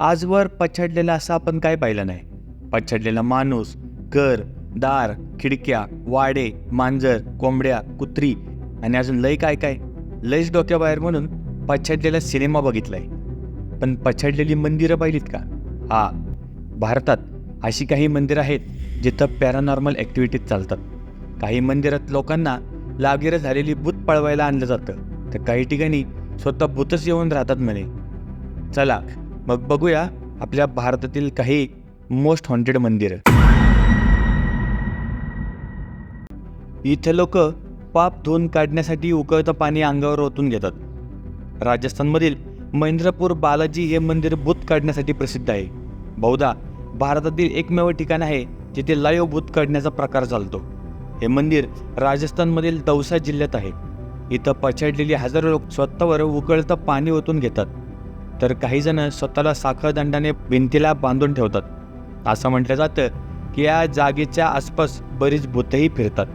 आजवर पछाडलेला असा आपण काय पाहिलं नाही. पछाडलेला माणूस घर दार खिडक्या वाडे मांजर कोंबड्या कुत्री आणि अजून लय काय काय. लयच डोक्याबाहेर म्हणून पछाडलेला सिनेमा बघितलाय. पण पछाडलेली मंदिरं पाहिलीत का? हा. भारतात अशी काही मंदिरं आहेत जिथं पॅरानॉर्मल ॲक्टिव्हिटीज चालतात. काही मंदिरात लोकांना लागीरं झालेली भूत पळवायला आणलं जातं. तर काही ठिकाणी स्वतः भूतच येऊन राहतात म्हणे. चला मग बघूया आपल्या भारतातील काही मोस्ट हॉन्टेड मंदिरं. इथे लोक पाप धुवून काढण्यासाठी उकळतं पाणी अंगावर ओतून घेतात. राजस्थानमधील महेंद्रपूर बालाजी हे मंदिर भूत काढण्यासाठी प्रसिद्ध आहे. बहुधा भारतातील एकमेव ठिकाण आहे जिथे लाईव भूत काढण्याचा प्रकार चालतो. हे मंदिर राजस्थानमधील दौसा जिल्ह्यात आहे. इथं पछाडलेली हजारो लोक स्वतःवर उकळतं पाणी ओतून घेतात. तर काही जण स्वतःला साखरदंडाने भिंतीला बांधून ठेवतात. असं म्हटलं जातं की या जागेच्या आसपास बरीच भूतही फिरतात.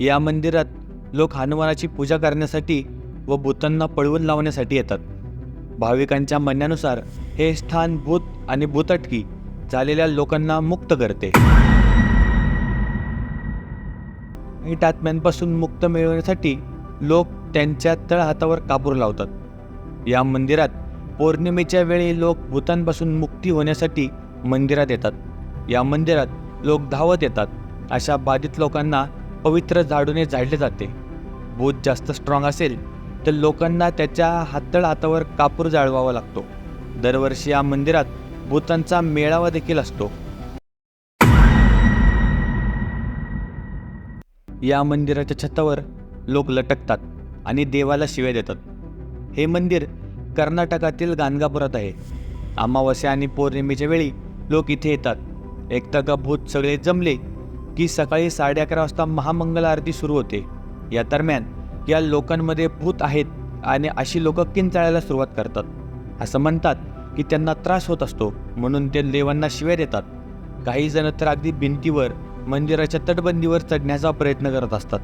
या मंदिरात लोक हनुमानाची पूजा करण्यासाठी व भूतांना पळवून लावण्यासाठी येतात. भाविकांच्या म्हणण्यानुसार हे स्थान भूत आणि भूतटकी झालेल्या लोकांना मुक्त करते. वाईट आत्म्यांपासून मुक्त मिळवण्यासाठी लोक त्यांच्या तळहातावर कापूर लावतात. या मंदिरात पौर्णिमेच्या वेळी लोक भूतांपासून मुक्ती होण्यासाठी मंदिरात येतात. या मंदिरात लोक धावत येतात. अशा बाधित लोकांना पवित्र झाडूने झाडले जाते. भूत जास्त स्ट्रॉंग असेल तर लोकांना त्याच्या हातळ हातावर कापूर जाळवावा लागतो. दरवर्षी या मंदिरात भूतांचा मेळावा देखील असतो. या मंदिराच्या छतावर लोक लटकतात. आणि देवाला शिव्या देतात. हे मंदिर कर्नाटकातील गाणगापुरात आहे. अमावस्या आणि पौर्णिमेच्या वेळी लोक इथे येतात. एकता का भूत सगळे जमले की सकाळी साडे अकरा वाजता महामंगल आरती सुरू होते. या दरम्यान या लोकांमध्ये भूत आहेत आणि अशी लोक किंचाळायला सुरुवात करतात. असं म्हणतात की त्यांना त्रास होत असतो म्हणून ते देवांना शिव्या देतात. काही जण तर अगदी भिंतीवर मंदिराच्या तटबंदीवर चढण्याचा प्रयत्न करत असतात.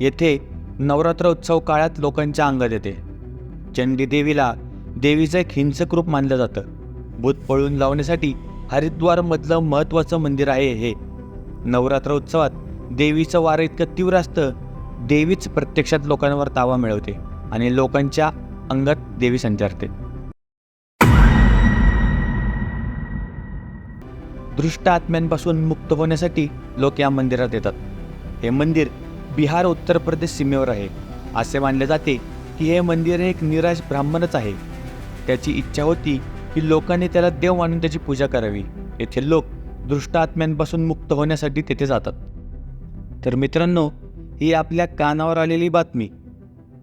येथे नवरात्र उत्सव काळात लोकांच्या अंगात येते. चंडी देवीला देवीचं एक हिंसक रूप मानलं जातं. भूत पळून लावण्यासाठी हरिद्वारमधलं महत्त्वाचं मंदिर आहे हे. नवरात्र उत्सवात देवीचं वारं इतकं तीव्र असतं देवीच प्रत्यक्षात लोकांवर तावा मिळवते आणि लोकांच्या अंगात देवी संचारते. दृष्ट आत्म्यांपासून मुक्त होण्यासाठी लोक या मंदिरात येतात. हे मंदिर बिहार उत्तर प्रदेश सीमेवर आहे. असे मानले जाते की हे मंदिर एक निराश ब्राह्मणच आहे. त्याची इच्छा होती की लोकांनी त्याला देव मानून त्याची पूजा करावी. येथे लोक दृष्ट आत्म्यांपासून मुक्त होण्यासाठी तेथे जातात. तर मित्रांनो ही आपल्या कानावर आलेली बातमी.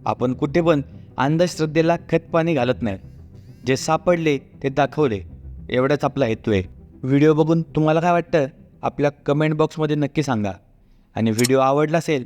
आपण कुठे पण अंधश्रद्धेला खतपाणी घालत नाही. जे सापडले ते दाखवले. एवढाच आपला हेतू आहे. व्हिडिओ बघून तुम्हाला काय वाटतं? आपल्या कमेंट बॉक्समध्ये नक्की सांगा. आणि व्हिडिओ आवडला असेल